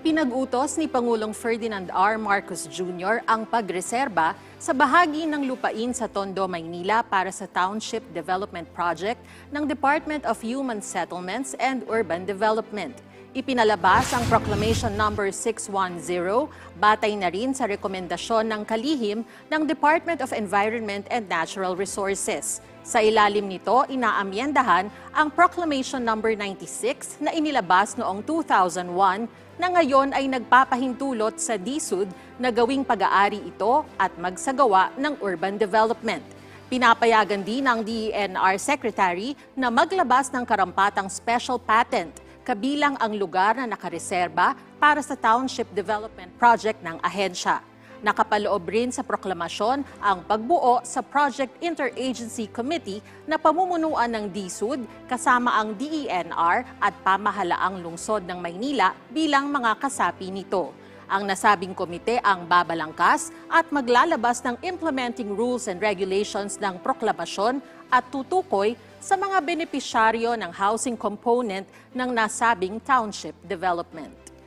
Ipinag-utos ni Pangulong Ferdinand R. Marcos Jr. ang pagreserba sa bahagi ng lupain sa Tondo, Maynila para sa Township Development Project ng Department of Human Settlements and Urban Development. Ipinalabas ang Proclamation Number 610, batay na rin sa rekomendasyon ng kalihim ng Department of Environment and Natural Resources. Sa ilalim nito, inaamyendahan ang Proclamation Number 96 na inilabas noong 2001 na ngayon ay nagpapahintulot sa DSUD na gawing pag-aari ito at magsagawa ng urban development. Pinapayagan din ng DENR Secretary na maglabas ng karampatang special patent kabilang ang lugar na nakareserba para sa Township Development Project ng ahensya. Nakapaloob rin sa proklamasyon ang pagbuo sa Project Interagency Committee na pamumunuan ng DSUD kasama ang DENR at pamahalaang lungsod ng Maynila bilang mga kasapi nito. Ang nasabing komite ang babalangkas at maglalabas ng implementing rules and regulations ng proklamasyon at tutukoy sa mga benepisyaryo ng housing component ng nasabing township development.